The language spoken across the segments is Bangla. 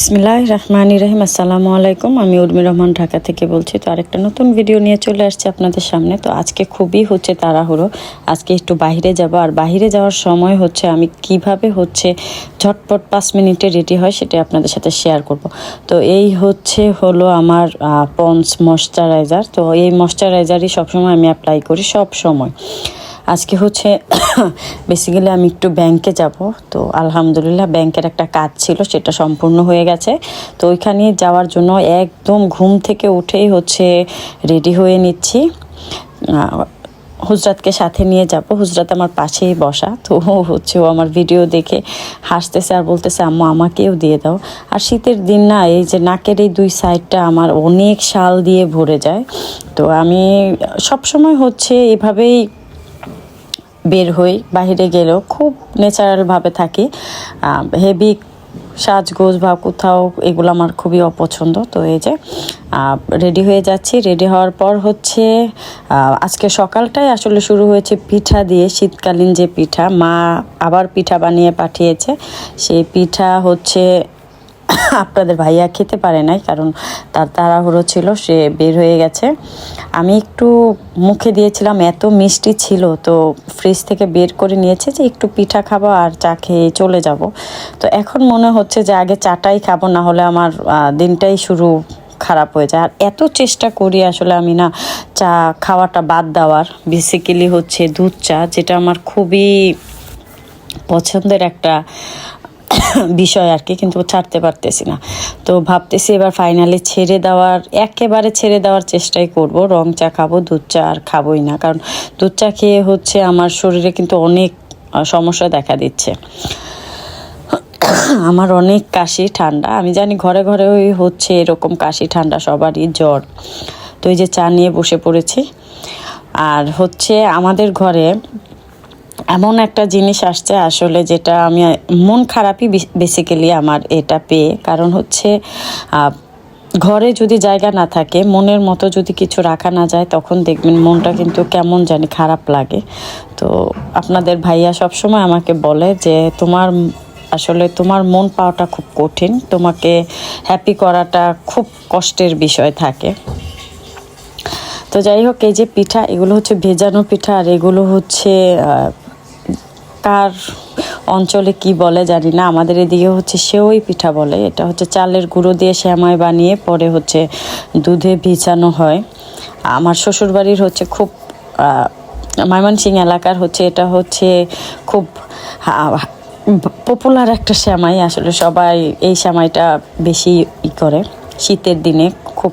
বিসমিল্লাহ রহমানি রহিম আসসালামু আলাইকুম। আমি উর্মি রহমান ঢাকা থেকে বলছি, তো আরেকটা নতুন ভিডিও নিয়ে চলে আসছি আপনাদের সামনে। তো আজকে খুবই হচ্ছে তাড়াহুড়ো। আজকে একটু বাইরে যাব, আর বাইরে যাওয়ার সময় হচ্ছে আমি কীভাবে হচ্ছে ঝটপট পাঁচ মিনিটে রেডি হয় সেটা আপনাদের সাথে শেয়ার করব। তো এই হচ্ছে হলো আমার পন্স ময়শ্চারাইজার। তো এই ময়শ্চারাইজারই সবসময় আমি অ্যাপ্লাই করি সব সময় আজকে হচ্ছে বেসিক্যালি আমি একটু ব্যাংকে যাব। তো আলহামদুলিল্লাহ ব্যাংকের একটা কাজ ছিল, সেটা সম্পূর্ণ হয়ে গেছে। তো ওইখানে যাওয়ার জন্য একদম ঘুম থেকে উঠেই হচ্ছে রেডি হয়ে নিচ্ছি। হুজরাতকে সাথে নিয়ে যাব। হুজরাত আমার পাশেই বসা। তো হচ্ছে ও আমার ভিডিও দেখে হাসতেছে আর বলতেছে, আম্মু, আমাকেও দিয়ে দাও। আর শীতের দিন না, এই যে নাকের এই দুই সাইডটা আমার অনেক শাল দিয়ে ভরে যায়। তো আমি সবসময় হচ্ছে এভাবেই বের হই বাইরে গেলেও খুব ন্যাচারালভাবে থাকি। হেভি সাজগোজ বা কোথাও এগুলো আমার খুবই অপছন্দ। তো এই যে রেডি হয়ে যাচ্ছি। রেডি হওয়ার পর হচ্ছে আজকে সকালটাই আসলে শুরু হয়েছে পিঠা দিয়ে। শীতকালীন যে পিঠা, মা আবার পিঠা বানিয়ে পাঠিয়েছে। সেই পিঠা হচ্ছে আপনাদের ভাইয়া খেতে পারে নাই, কারণ তার তাড়াহুড়ো ছিল, সে বের হয়ে গেছে। আমি একটু মুখে দিয়েছিলাম, এত মিষ্টি ছিল, তো ফ্রিজ থেকে বের করে নিয়েছে যে একটু পিঠা খাব আর চা খেয়ে চলে যাব। তো এখন মনে হচ্ছে যে আগে চাটাই খাব, না হলে আমার দিনটাই শুরু খারাপ হয়ে যায়। আর এত চেষ্টা করি আসলে আমি না চা খাওয়াটা বাদ দেওয়ার। বেসিক্যালি হচ্ছে দুধ চা, যেটা আমার খুবই পছন্দের একটা বিষয় আর কি, কিন্তু ছাড়তে পারতেছি না। তো ভাবতেছি এবার ফাইনালি ছেড়ে দেওয়ার, একেবারে ছেড়ে দেওয়ার চেষ্টাই করব। রং চা খাব, দুধ চা আর খাবোই না। কারণ দুধ চা খেয়ে হচ্ছে আমার শরীরে কিন্তু অনেক সমস্যা দেখা দিচ্ছে। আমার অনেক কাশি, ঠান্ডা। আমি জানি ঘরে ঘরে ওই হচ্ছে এরকম কাশি, ঠান্ডা সবারই জ্বর। তো এই যে চা নিয়ে বসে পড়েছি। আর হচ্ছে আমাদের ঘরে এমন একটা জিনিস আসছে আসলে যেটা আমি, মন খারাপই বেসিক্যালি আমার এটা পেয়ে। কারণ হচ্ছে ঘরে যদি জায়গা না থাকে, মনের মতো যদি কিছু রাখা না যায়, তখন দেখবেন মনটা কিন্তু কেমন জানি খারাপ লাগে। তো আপনাদের ভাইয়া সবসময় আমাকে বলে যে, তোমার, আসলে তোমার মন পাওয়াটা খুব কঠিন। তোমাকে হ্যাপি করাটা খুব কষ্টের বিষয় থাকে। তো যাই হোক, এই যে পিঠা, এগুলো হচ্ছে ভেজানো পিঠা, আর এগুলো হচ্ছে কার অঞ্চলে কি বলে জানি না। আমাদের এদিকে হচ্ছে সেওই পিঠা বলে। এটা হচ্ছে চালের গুঁড়ো দিয়ে শ্যামাই বানিয়ে পরে হচ্ছে দুধে ভিজানো হয়। আমার শ্বশুরবাড়ির হচ্ছে খুব ময়মনসিং এলাকার হচ্ছে এটা হচ্ছে খুব পপুলার একটা শ্যামাই। আসলে সবাই এই শ্যামাইটা বেশি ই করে। শীতের দিনে খুব।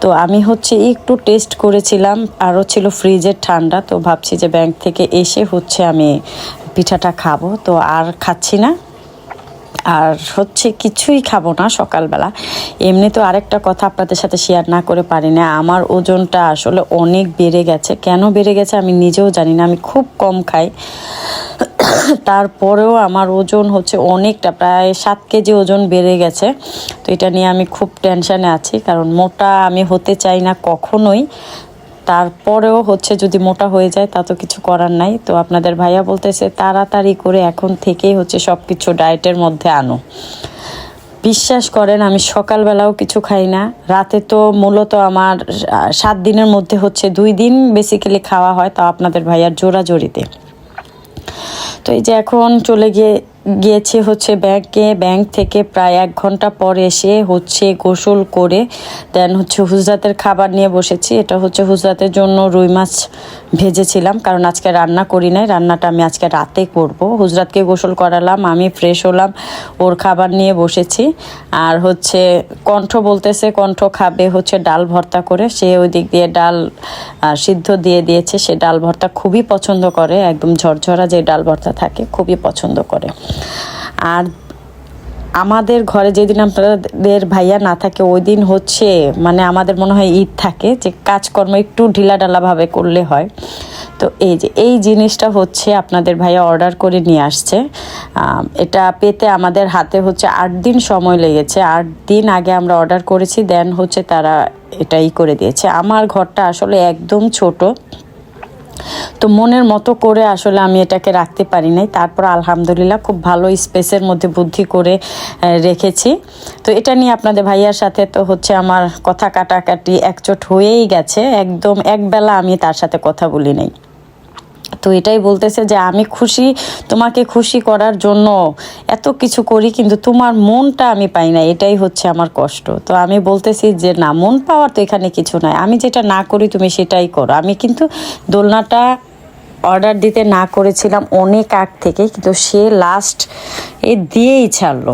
তো আমি হচ্ছে একটু টেস্ট করেছিলাম আরও ছিল ফ্রিজের ঠান্ডা, তো ভাবছি যে ব্যাংক থেকে এসে হচ্ছে আমি পিঠাটা খাব। তো আর খাচ্ছি না। আর হচ্ছে কিছুই খাব না সকালবেলা। এমনি তো আরেকটা কথা আপনাদের সাথে শেয়ার না করে পারি না, আমার ওজনটা আসলে অনেক বেড়ে গেছে। কেন বেড়ে গেছে আমি নিজেও জানি না, আমি খুব কম খাই। তারপরেও আমার ওজন হচ্ছে অনেকটা, প্রায় সাত কেজি ওজন বেড়ে গেছে। তো এটা নিয়ে আমি খুব টেনশানে আছি, কারণ মোটা আমি হতে চাই না কখনোই। তারপরেও হচ্ছে যদি মোটা হয়ে যায়, তা তো কিছু করার নাই। তো আপনাদের ভাইয়া বলতেছে, তাড়াতাড়ি করে এখন থেকেই হচ্ছে সব কিছু ডায়েটের মধ্যে আনো। বিশ্বাস করেন, আমি সকালবেলাও কিছু খাই না। রাতে তো মূলত আমার সাত দিনের মধ্যে হচ্ছে দুই দিন বেসিক্যালি খাওয়া হয় তা আপনাদের ভাইয়ার জোরাজোরিতে তো এই যে এখন চলে গিয়ে, গিয়েছে হচ্ছে ব্যাংকে ব্যাংক থেকে প্রায় এক ঘণ্টা পর এসে হচ্ছে গোসল করে দেন হচ্ছে হুজরাতের খাবার নিয়ে বসেছি। এটা হচ্ছে হুজরাতের জন্য রুই মাছ ভেজেছিলাম, কারণ আজকে রান্না করি নাই, রান্নাটা আমি আজকে রাতে করব। হুজরাতকে গোসল করালাম, আমি ফ্রেশ হলাম, ওর খাবার নিয়ে বসেছি। আর হচ্ছে কণ্ঠ বলতেছে, কণ্ঠ খাবে হচ্ছে ডাল ভর্তা করে, সে ওই দিক দিয়ে ডাল সিদ্ধ দিয়ে দিয়েছে, সে ডাল ভর্তা খুবই পছন্দ করে, একদম ঝরঝরা যে ডাল ভর্তা থাকে, খুবই পছন্দ করে। আর আমাদের ঘরে যেদিন আপনাদের ভাইয়া না থাকে, ওই দিন হচ্ছে মানে আমাদের মনে হয় ঈদ থাকে, যে কাজকর্ম একটু ঢিলাঢালাভাবে করলে হয়। তো এই যে, এই জিনিসটা হচ্ছে আপনাদের ভাইয়া অর্ডার করে নিয়ে আসছে। এটা পেতে আমাদের হাতে হচ্ছে আট দিন সময় লেগেছে। আট দিন আগে আমরা অর্ডার করেছি, দেন হচ্ছে তারা এটাই করে দিয়েছে। আমার ঘরটা আসলে একদম ছোট। তো মনের মতো করে আসলে আমি এটাকে রাখতে পারি নাই। তারপর আলহামদুলিল্লাহ খুব ভালো স্পেসের মধ্যে বুদ্ধি করে রেখেছি। তো এটা নিয়ে আপনাদের ভাইয়ার সাথে তো হচ্ছে আমার কথা কাটাকাটি একচোট হয়েই গেছে। একদম একবেলা আমি তার সাথে কথা বলি নাই। তো এটাই বলতেছে যে আমি খুশি, তোমাকে খুশি করার জন্য এত কিছু করি, কিন্তু তোমার মনটা আমি পাই না। এটাই হচ্ছে আমার কষ্ট। তো আমি বলতেছি যে না, মন পাওয়ার তো এখানে কিছু নাই। আমি যেটা না করি, তুমি সেটাই করো। আমি কিন্তু দোলনাটা অর্ডার দিতে না করেছিলাম অনেক আগ থেকে কিন্তু সে লাস্ট এ দিয়েই ছাড়লো।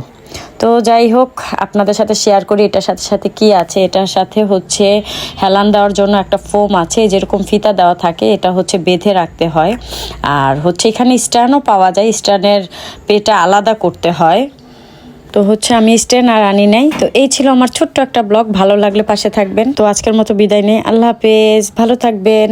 তো যাই হোক, আপনাদের সাথে শেয়ার করি, এটার সাথে সাথে কি আছে? এটার সাথে হচ্ছে হেলান দেওয়ার জন্য একটা ফোম আছে, যেরকম ফিতা দেওয়া থাকে, এটা হচ্ছে বেঁধে রাখতে হয়। আর হচ্ছে এখানে স্ট্যান্ডও পাওয়া যায় স্ট্যান্ডের পেটা আলাদা করতে হয়। তো হচ্ছে আমি স্ট্যান্ড আর আনি নাই। তো এই ছিল আমার ছোট্ট একটা ব্লগ ভালো লাগলে পাশে থাকবেন। তো আজকের মতো বিদায় নেই, আল্লাহ হাফেজ, ভালো থাকবেন।